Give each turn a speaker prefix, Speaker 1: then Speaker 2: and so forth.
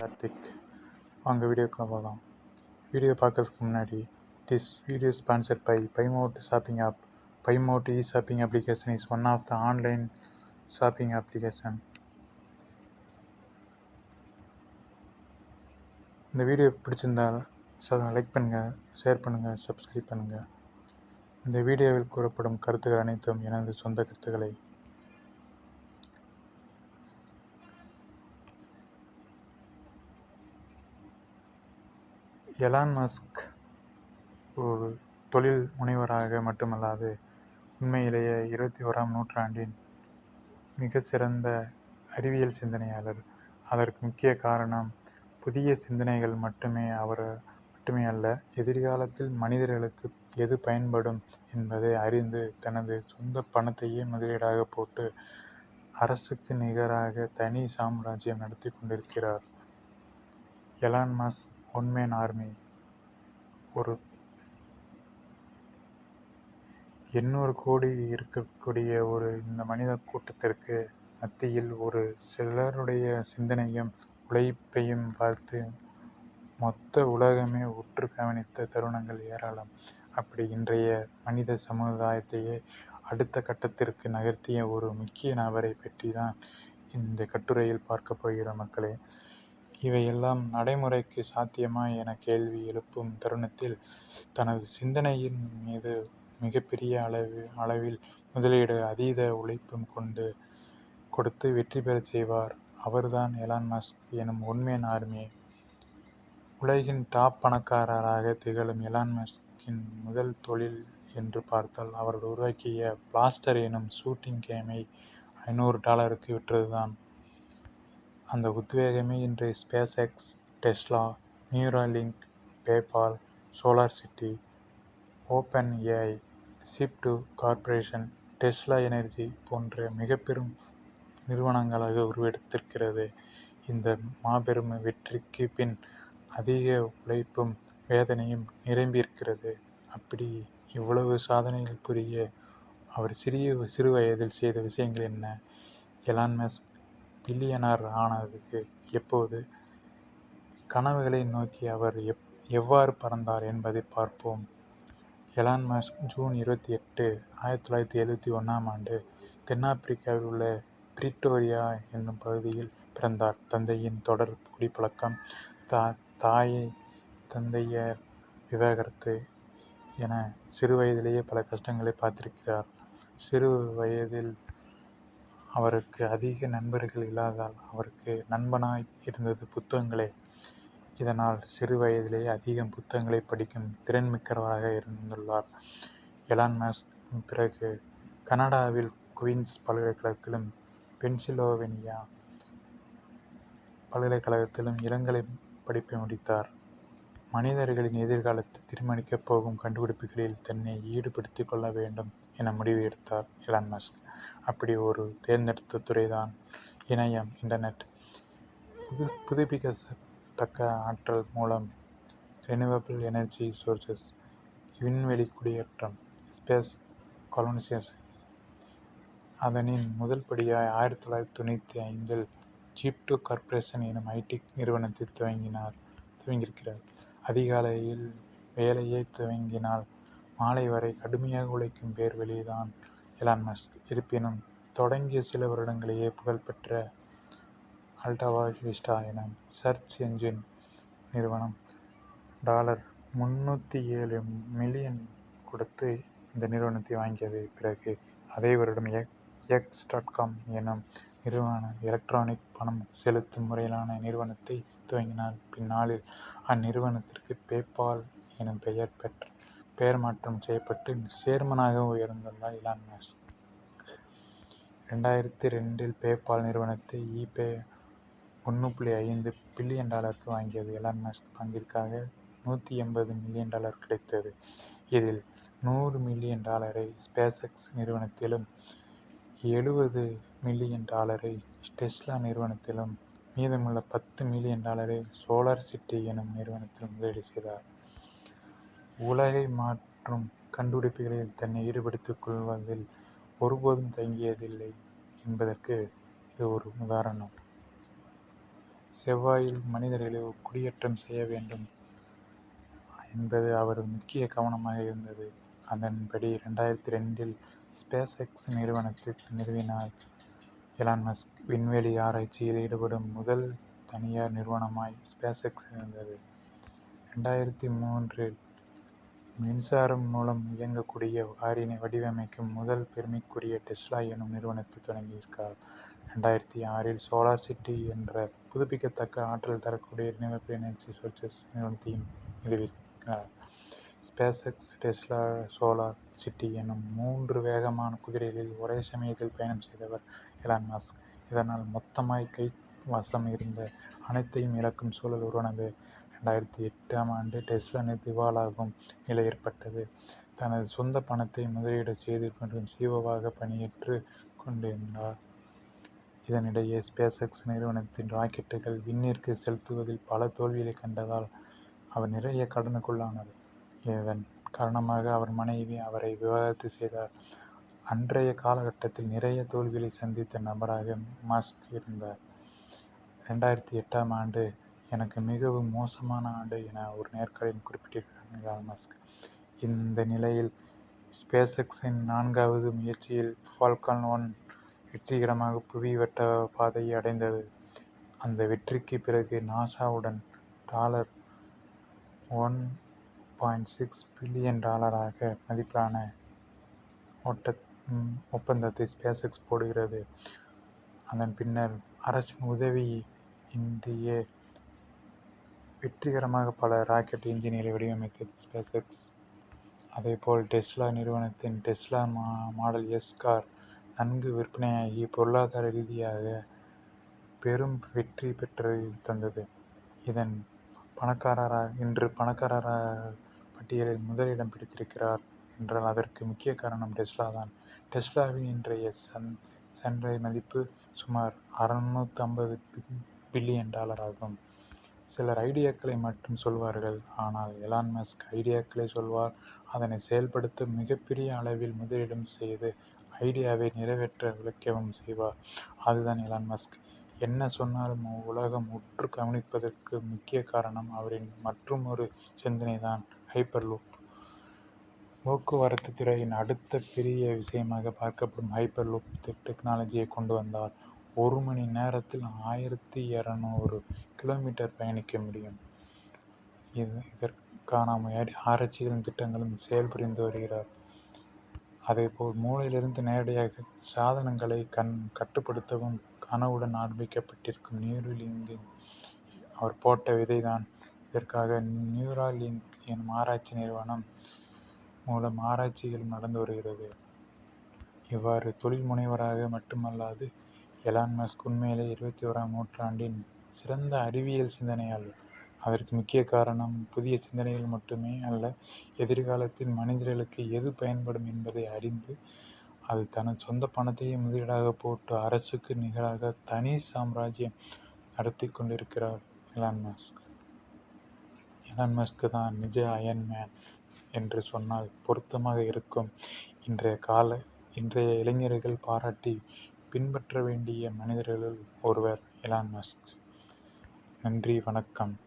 Speaker 1: கார்த்திக் வாங்க வீடியோக்குள்ள போகலாம் வீடியோ பார்க்கறதுக்கு முன்னாடி this video sponsored by Bymode shopping app Bymode e shopping application is one of the online shopping application இந்த video பிடிச்சிருந்தால் லைக் பண்ணுங்கள் ஷேர் பண்ணுங்கள் சப்ஸ்கிரைப் பண்ணுங்கள் இந்த வீடியோவில் கூறப்படும் கருத்துக்கள் அனைத்தும் எனது சொந்த கருத்துக்களை எலான் மஸ்க் ஒரு தொழில் முனைவராக மட்டுமல்லாது உண்மையிலேயே இருபத்தி ஓராம் நூற்றாண்டின் மிகச்சிறந்த அறிவியல் சிந்தனையாளர். அதற்கு முக்கிய காரணம் புதிய சிந்தனைகள் மட்டுமே அவர் மட்டுமே அல்ல எதிர்காலத்தில் மனிதர்களுக்கு எது பயன்படும் என்பதை அறிந்து தனது சொந்த பணத்தையே முதலீடாக போட்டு அரசுக்கு நிகராக தனி சாம்ராஜ்யம் நடத்தி கொண்டிருக்கிறார். Elon Musk one man army. ஒரு எண்ணூறு கோடி இருக்கக்கூடிய ஒரு இந்த மனித கூட்டத்திற்கு மத்தியில் ஒரு சிலருடைய சிந்தனையும் உழைப்பையும் பார்த்து மொத்த உலகமே உற்று கவனித்த தருணங்கள் ஏராளம். அப்படி இன்றைய மனித சமுதாயத்தையே அடுத்த கட்டத்திற்கு நகர்த்திய ஒரு முக்கிய நபரை பற்றி தான் இந்த கட்டுரையில் பார்க்க போகிற மக்களே. இவையெல்லாம் நடைமுறைக்கு சாத்தியமா என கேள்வி எழுப்பும் தருணத்தில் தனது சிந்தனையின் மீது மிகப்பெரிய அளவு அளவில் முதலீடு அதீத உழைப்பும் கொண்டு கொடுத்து வெற்றி பெறச் செய்வார். அவர்தான் எலான் மஸ்க் எனும் உண்மையின் ஆர்மி உலகின் டாப் பணக்காரராக திகழும் எலான் மஸ்கின் முதல் தொழில் என்று பார்த்தால் அவர்கள் உருவாக்கிய பிளாஸ்டர் எனும் ஷூட்டிங் கேமை ஐநூறு டாலருக்கு விற்றதுதான். அந்த உத்வேகமே இன்று SpaceX Tesla Neuralink PayPal SolarCity OpenAI Zip two Corporation Tesla Energy போன்ற மிகப்பெரும் நிறுவனங்களாக உருவெடுத்திருக்கிறது. இந்த மாபெரும் வெற்றிக்கு பின் அதிக உழைப்பும் வேதனையும் நிரம்பியிருக்கிறது. அப்படி இவ்வளவு சாதனைகள் புரிய அவர் சிறிய சிறு வயதில் செய்த விஷயங்கள் என்ன? எலான் மஸ்க் பில்லியனர் ஆனதுக்கு எப்போது? கனவுகளை நோக்கி அவர் எப் எவ்வாறு பறந்தார் என்பதை பார்ப்போம். எலான் மஸ்க் ஜூன் இருபத்தி எட்டு ஆயிரத்தி தொள்ளாயிரத்தி எழுபத்தி ஒன்றாம் ஆண்டு தென்னாப்பிரிக்காவில் உள்ள பிரிட்டோரியா என்னும் பகுதியில் பிறந்தார். தந்தையின் தொடர் குடிப்பழக்கம் தா தாயை தந்தையர் விவாகரத்து என சிறு வயதிலேயே பல கஷ்டங்களை பார்த்திருக்கிறார். சிறு வயதில் அவருக்கு அதிக நண்பர்கள் இல்லாததால் அவருக்கு நண்பனாய் இருந்தது புத்தகங்களே. இதனால் சிறு வயதிலேயே அதிகம் புத்தகங்களை படிக்கும் திறன்மிக்கவராக இருந்துள்ளார். எலான் மஸ்க் பிறகு கனடாவில் குயின்ஸ் பல்கலைக்கழகத்திலும் பென்சிலோவேனியா பல்கலைக்கழகத்திலும் இளங்கலை படிப்பை முடித்தார். மனிதர்களின் எதிர்காலத்தை தீர்மானிக்கப் போகும் கண்டுபிடிப்புகளில் தன்னை ஈடுபடுத்திக் கொள்ள வேண்டும் என முடிவு எடுத்தார் எலான் மஸ்க். அப்படி ஒரு தேர்ந்தெடுத்த துறைதான் இணையம் இன்டர்நெட் புது புதுப்பிக்கத்தக்க ஆற்றல் மூலம் ரெனிவபிள் எனர்ஜி சோர்சஸ் விண்வெளி குடியேற்றம் ஸ்பேஸ் கொலோனிசியஸ் அதனின் முதல் படியாக ஆயிரத்தி தொள்ளாயிரத்தி தொண்ணூற்றி ஐந்தில் ஜீப் டூ கார்ப்பரேஷன் எனும் ஐடி நிறுவனத்தை துவங்கினார் துவங்கியிருக்கிறார். அதிகாலையில் வேலையை துவங்கினால் மாலை வரை கடுமையாக உழைக்கும் பேர் வெளிதான் எலான் மஸ்க். இருப்பினும் தொடங்கிய சில வருடங்களேயே புகழ்பெற்ற அல்டாவா விஸ்டா என சர்ச் என்ஜின் நிறுவனம் டாலர் முன்னூற்றி ஏழு மில்லியன் கொடுத்து இந்த நிறுவனத்தை வாங்கியது. பிறகு அதே வருடம் எக்ஸ் டாட் காம் எனும் நிறுவன எலக்ட்ரானிக் பணம் செலுத்தும் முறையிலான நிறுவனத்தை துவங்கினார். பின்னாளில் அந்நிறுவனத்திற்கு பேபால் எனும் பெயர் பெற்ற பெயர் மாற்றம் செய்யப்பட்டு சேர்மனாக உயர்ந்துள்ளார் இலான் மஸ்க். ரெண்டாயிரத்தி ரெண்டில் பேபால் நிறுவனத்தை ஈபே ஒன்று புள்ளி ஐந்து பில்லியன் டாலருக்கு வாங்கியது. எலான் மஸ்க் பங்கிற்காக நூற்றி எண்பது மில்லியன் டாலர் கிடைத்தது. இதில் நூறு மில்லியன் டாலரை ஸ்பேசக்ஸ் நிறுவனத்திலும் எழுபது மில்லியன் டாலரை டெஸ்லா நிறுவனத்திலும் மீதமுள்ள பத்து மில்லியன் டாலரை சோலார் சிட்டி எனும் நிறுவனத்தில் முதலீடு செய்தார். உலகை மாற்றும் கண்டுபிடிப்புகளில் தன்னை ஈடுபடுத்திக் கொள்வதில் ஒருபோதும் தயங்கியதில்லை என்பதற்கு இது ஒரு உதாரணம் செவ்வாயில் மனிதர்களை குடியேற்றம் செய்ய வேண்டும் என்பது அவரது முக்கிய கவனமாக இருந்தது. அதன்படி ரெண்டாயிரத்தி ரெண்டில் ஸ்பேஸ் எக்ஸ் நிறுவனத்தை நிறுவினார் எலான் மஸ்க். விண்வெளி ஆராய்ச்சியில் ஈடுபடும் முதல் தனியார் நிறுவனமாய் ஸ்பேஸ் எக்ஸ் இருந்தது. ரெண்டாயிரத்தி மூன்றில் மின்சாரம் மூலம் இயங்கக்கூடிய காரினை வடிவமைக்கும் முதல் பெருமைக்குரிய டெஸ்லா எனும் நிறுவனத்தைத் தொடங்கியிருக்கார். ரெண்டாயிரத்தி ஆறில் சோலார் சிட்டி என்ற புதுப்பிக்கத்தக்க ஆற்றல் தரக்கூடிய ரினிவபிள் எனர்ஜி சோர்சஸ் நிறுவனத்தையும் நிறுவியிருக்கிறார். ஸ்பேசக்ஸ் டெஸ்லா, சோலார் சிட்டி எனும் மூன்று வேகமான குதிரைகளில் ஒரே சமயத்தில் பயணம் செய்தவர் எலான் மாஸ்க். இதனால் மொத்தமாய் கை வசம் இருந்த அனைத்தையும் இழக்கும் சூழல் உருவானது. ரெண்டாயிரத்தி எட்டாம் ஆண்டு டெஸ்லா திவாலாகும் நிலை ஏற்பட்டது. தனது சொந்த பணத்தை முதலீடு செய்து மற்றும் சிஓவாக பணியேற்று கொண்டிருந்தார். இதனிடையே ஸ்பேஸ்எக்ஸ் நிறுவனத்தின் ராக்கெட்டுகள் விண்ணிற்கு செலுத்துவதில் பல தோல்விகளைக் கண்டதால் அவர் நிறைய கடனுக்குள்ளானார். இதன் காரணமாக அவர் மனைவி அவரை விவாகரத்து செய்தார். அன்றைய காலகட்டத்தில் நிறைய தோல்விகளை சந்தித்த நபராக மாஸ்க் இருந்தார். ரெண்டாயிரத்தி எட்டாம் ஆண்டு எனக்கு மிகவும் மோசமான ஆண்டு என ஒரு நேர்காணலில் குறிப்பிட்டிருக்கிறார் எலான் மஸ்க். இந்த நிலையில் ஸ்பேஸ்எக்ஸின் நான்காவது முயற்சியில் ஃபால்கன் ஒன் வெற்றிகரமாக புவி வட்ட பாதையை அடைந்தது. அந்த வெற்றிக்குப் பிறகு நாசாவுடன் dollar one point six billion டாலராக மதிப்பிலான ஒப்பந்தத்தை ஸ்பேஸ் எக்ஸ் போடுகிறது. அதன் பின்னர் அரசின் உதவி இந்திய வெற்றிகரமாக பல ராக்கெட் என்ஜின்களை வடிவமைத்தது ஸ்பேஸ் எக்ஸ். அதேபோல் டெஸ்லா நிறுவனத்தின் டெஸ்லா மா மாடல் எஸ் கார் நன்கு விற்பனையாகி பொருளாதார ரீதியாக பெரும் வெற்றி பெற்று தந்தது. இன்று பணக்காரர பட்டியலில் முதல் இடம் பிடித்திருக்கிறார் என்றால் அதற்கு முக்கிய காரணம் டெஸ்லா தான். டெஸ்லாவின் இன்றைய சந்தை மதிப்பு சுமார் அறுநூற்றம்பது பில்லியன் டாலர் ஆகும். சிலர் ஐடியாக்களை மட்டும் சொல்வார்கள். ஆனால் எலான் மஸ்க் ஐடியாக்களை சொல்வார் அதனை செயல்படுத்த மிகப்பெரிய அளவில் முதலீடும் செய்து ஐடியாவை நிறைவேற்ற விளக்கவும் செய்வார். அதுதான் எலான் மஸ்க். என்ன சொன்னாலும் உலகம் உற்று கவனிப்பதற்கு முக்கிய காரணம் அவரின் மற்றும் ஒரு சிந்தனை தான் ஹைப்பர் லூப். போக்குவரத்து துறையின் அடுத்த பெரிய விஷயமாக பார்க்கப்படும் ஹைப்பர் லூப் டெக்னாலஜியை கொண்டு வந்தால் ஒரு மணி நேரத்தில் ஆயிரத்தி இரநூறு கிலோமீட்டர் பயணிக்க முடியும். இது இதற்கான ஆராய்ச்சிகளும் திட்டங்களும் செயல்புரிந்து வருகிறார். அதேபோல் மூளையிலிருந்து நேரடியாக சாதனங்களை கண் கட்டுப்படுத்தவும் கனவுடன் ஆரம்பிக்கப்பட்டிருக்கும் நியூரலிங்க் அவர் போட்ட விதை தான். இதற்காக நியூராலிங்க் எனும் ஆராய்ச்சி நிறுவனம் மூலம் ஆராய்ச்சிகள் நடந்து வருகிறது. இவ்வாறு தொழில் முனைவராக மட்டுமல்லாது எலான் மஸ்க் இருபத்தி ஓராம் நூற்றாண்டின் சிறந்த அறிவியல் சிந்தனையாளர். அதற்கு முக்கிய காரணம் புதிய சிந்தனைகள் மட்டுமே அல்ல எதிர்காலத்தில் மனிதர்களுக்கு எது பயன்படும் என்பதை அறிந்து அது தனது சொந்த பணத்தையே முதலீடாக போட்டு அரசுக்கு நிகராக தனி சாம்ராஜ்யம் நடத்திக் கொண்டிருக்கிறார் எலான் மஸ்க். எலான் மஸ்க் தான் நிஜ அயன்மேன் என்று சொன்னால் பொருத்தமாக இருக்கும். இன்றைய கால இன்றைய இளைஞர்கள் பாராட்டி பின்பற்ற வேண்டிய மனிதர்களுள் ஒருவர் எலான் மஸ்க். நன்றி வணக்கம்.